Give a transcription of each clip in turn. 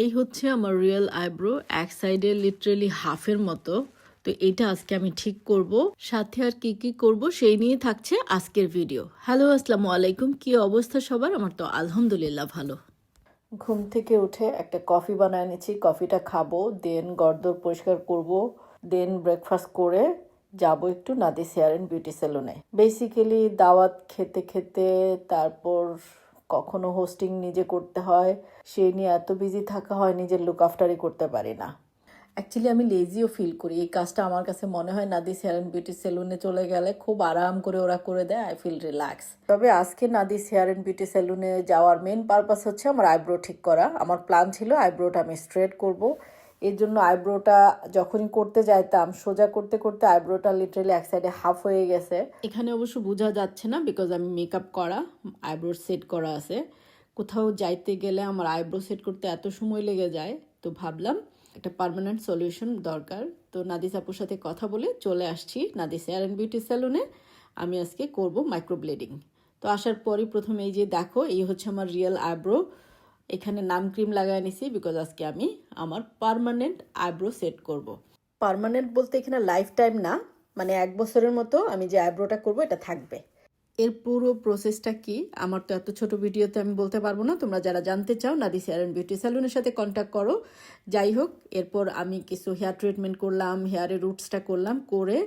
এই হচ্ছে আমার রিয়েল আইব্রো এক সাইডে লিটারেলি হাফের মতো। তো এটা আজকে আমি ঠিক করব। সাথে আর কি কি করব সেই নিয়ে থাকছে আজকের ভিডিও হ্যালো আসসালামু আলাইকুম। কি অবস্থা সবার? আমার তো আলহামদুলিল্লাহ ভালো। ঘুম থেকে উঠে একটা কফি বানায় নিচ্ছি। কফিটা খাব দেন গর্দর পরিষ্কার করব দেন ব্রেকফাস্ট করে যাব একটু নাদিস হেয়ার বিউটি সেলুনে। বেসিক্যালি দাওয়াত খেতে খেতে, তারপর কখনো হোস্টিং নিজে করতে হয় সেই নিয়ে এত বিজি থাকা হয়, নিজের লুক আফটারই করতে পারি না। অ্যাকচুয়ালি আমি লেজিও ফিল করি। এই কাজটা আমার কাছে মনে হয় নাদিস হেয়ার বিউটি সেলুনে চলে গেলে খুব আরাম করে ওরা করে দেয় আই ফিল রিল্যাক্স তবে আজকে নাদিস হেয়ার অ্যান্ড বিউটি সেলুনে যাওয়ার মেন পারপাস হচ্ছে আমার আইব্রো ঠিক করা। আমার প্ল্যান ছিল আইব্রোটা আমি স্ট্রেট করব। এর জন্য আইব্রোটা যখনই করতে যাইতাম, সোজা করতে করতে আইব্রোটা লিটারালি এক সাইডে হাফ হয়ে গেছে। এখানে অবশ্য বোঝা যাচ্ছে না বিকজ আমি মেকআপ করা আইব্রো সেট করা আছে। কোথাও যাইতে গেলে আমার আইব্রো সেট করতে এত সময় লেগে যায়, তো ভাবলাম একটা পার্মানেন্ট সলিউশন দরকার। তো নাদিস আপুর সাথে কথা বলে চলে আসছি নাদিস হেয়ার অ্যান্ড বিউটি স্যালুনে আমি আজকে করব মাইক্রোব্লেডিং তো আসার পরই প্রথমে এই যে দেখো, এই হচ্ছে আমার রিয়েল আইব্রো এখানে নাম ক্রিম লাগায় নিছি বিকজ আজকে আমি আমার পার্মানেন্ট আইব্রো সেট করব। পার্মানেন্ট বলতে এখানে লাইফ টাইম না মানে এক বছরের মতো আমি যে আইব্রোটা করব এটা থাকবে। এর পুরো প্রসেসটা কি? আমার তো এত ছোট ভিডিওতে আমি বলতে পারব না তোমরা যারা জানতে চাও নাদিস হেয়ার অ্যান্ড বিউটি স্যালুনের সাথে কন্ট্যাক্ট করো। যাই হোক এরপর আমি কিছু হেয়ার ট্রিটমেন্ট করলাম হেয়ারের রুটসটা করলাম করে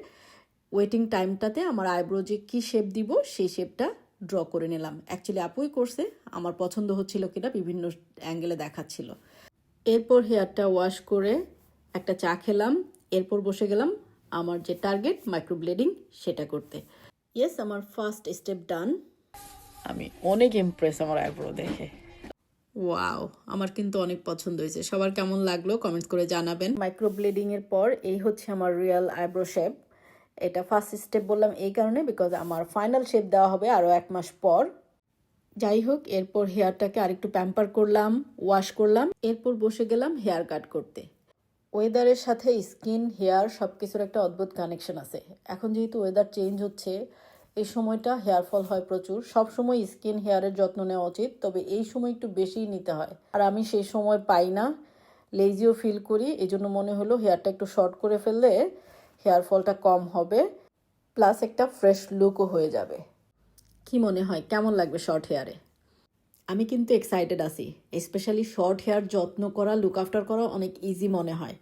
ওয়েটিং টাইমটাতে আমার আইব্রো যে কী শেপ দিব সেই শেপটা ড্র করে নিলাম। অ্যাকচুয়ালি আপুই করছে আমার পছন্দ হচ্ছিল কিনা বিভিন্ন অ্যাঙ্গেলে দেখাচ্ছিল। এরপর হেয়ারটা ওয়াশ করে একটা চা খেলাম। এরপর বসে গেলাম আমার যে টার্গেট মাইক্রোব্লেডিং সেটা করতে। ইয়েস আমার ফার্স্ট স্টেপ ডান আমি অনেক ইমপ্রেস আমার আইব্রো দেখে। ওয়াও আমার কিন্তু অনেক পছন্দ হয়েছে। সবার কেমন লাগল কমেন্ট করে জানাবেন। মাইক্রোব্লেডিং এর পর এই হচ্ছে আমার রিয়েল আইব্রো শেপ এটা ফার্স্ট স্টেপ বললাম এই কারণে বিকজ আমার ফাইনাল শেপ দেওয়া হবে আরও এক মাস পর। যাই হোক, এরপর হেয়ারটাকে আরেকটু প্যাম্পার করলাম ওয়াশ করলাম, এরপর বসে গেলাম হেয়ার কাট করতে। ওয়েদারের সাথে স্কিন হেয়ার সব কিছুর একটা অদ্ভুত কানেকশন আছে। এখন যেহেতু ওয়েদার চেঞ্জ হচ্ছে এই সময়টা হেয়ার ফল হয় প্রচুর। সব সময় স্কিন হেয়ারের যত্ন নেওয়া উচিত, তবে এই সময় একটু বেশিই নিতে হয়। আর আমি সেই সময় পাই না লেজিও ফিল করি এই জন্য মনে হলো হেয়ারটা একটু শর্ট করে ফেললে হেয়ার ফলটা কম হবে প্লাস একটা ফ্রেশ লুকও হয়ে যাবে। কি মনে হয়, কেমন লাগবে শর্ট হেয়ারে আমি কিন্তু এক্সাইটেড আছি স্পেশালি শর্ট হেয়ার যত্ন করা লুক আফটার করা অনেক ইজি মনে হয়।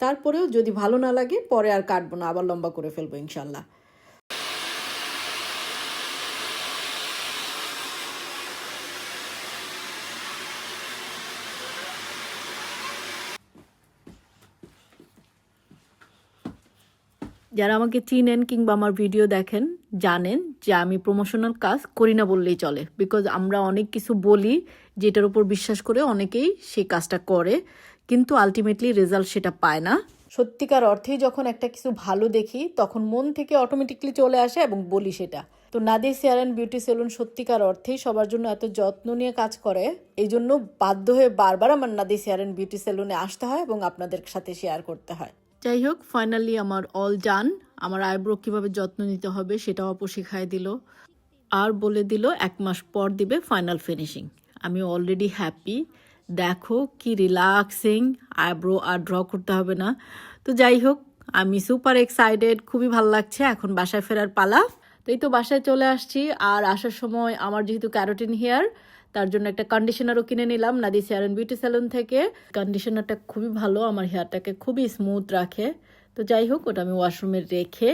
তারপরেও যদি ভালো না লাগে, পরে আর কাটবো না, আবার লম্বা করে ফেলব ইনশাল্লাহ। যারা আমাকে চিনেন কিংবা আমার ভিডিও দেখেন, জানেন যে আমি প্রমোশনাল কাজ করি না বললেই চলে। বিকজ আমরা অনেক কিছু বলি যেটার উপর বিশ্বাস করে অনেকেই সেই কাজটা করে, কিন্তু আলটিমেটলি রেজাল্ট সেটা পায় না। সত্যিকার অর্থেই যখন একটা কিছু ভালো দেখি, তখন মন থেকে অটোমেটিকলি চলে আসে এবং বলি সেটা। তো Nadis hair and beauty salon সত্যিকার অর্থেই সবার জন্য এত যত্ন নিয়ে কাজ করে, এই জন্য বাধ্য হয়ে বারবার আমার নাদিস হেয়ার অ্যান্ড বিউটি সেলুনে আসতে হয় এবং আপনাদের সাথে শেয়ার করতে হয়। যাই হোক ফাইনালি আমার অল ডান আমার আইব্রো কীভাবে যত্ন নিতে হবে সেটাও আপু শিখাই দিল। আর বলে দিল, এক মাস পর দিবে ফাইনাল ফিনিশিং আমি অলরেডি হ্যাপি দেখো কি রিল্যাক্সিং আইব্রো আর ড্র করতে হবে না। তো যাই হোক আমি সুপার এক্সাইটেড খুবই ভালো লাগছে। এখন বাসায় ফেরার পালা। তো এই তো বাসায় চলে আসছি। আর আসার সময় আমার যেহেতু ক্যারোটিন হেয়ার তার জন্য একটা কন্ডিশনারও কিনে নিলাম, Nadis hair and beauty salon থেকে। কন্ডিশনারটা খুবই ভালো, আমার হেয়ারটাকে খুবই স্মুথ রাখে। তো যাই হোক, ওটা আমি ওয়াশরুমে রেখে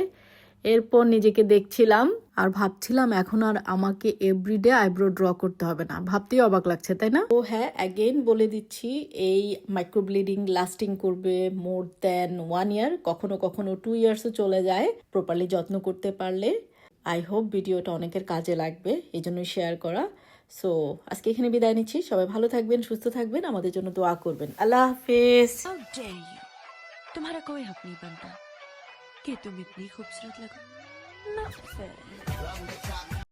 এরপর নিজেকে দেখছিলাম। আর ভাবছিলাম এখন আর আমাকে এভরিডে আইব্রো ড্র করতে হবে না। ভাবতেই অবাক লাগছে, তাই না? ও হ্যাঁ অ্যাগেন বলে দিচ্ছি, এই মাইক্রোব্লিডিং লাস্টিং করবে মোর দেন ওয়ান ইয়ার কখনো কখনো টু ইয়ার্সও চলে যায় প্রপারলি যত্ন করতে পারলে। আই হোপ ভিডিওটা অনেকের কাজে লাগবে, এই জন্যই শেয়ার করা। সো আজকে এখানে বিদায় নিচ্ছি। সবাই ভালো থাকবেন, সুস্থ থাকবেন। আমাদের জন্য দোয়া করবেন। আল্লাহ হাফেজ। তোমারা কোই কে তুমি ইতনি খুবসুরত লাগো? না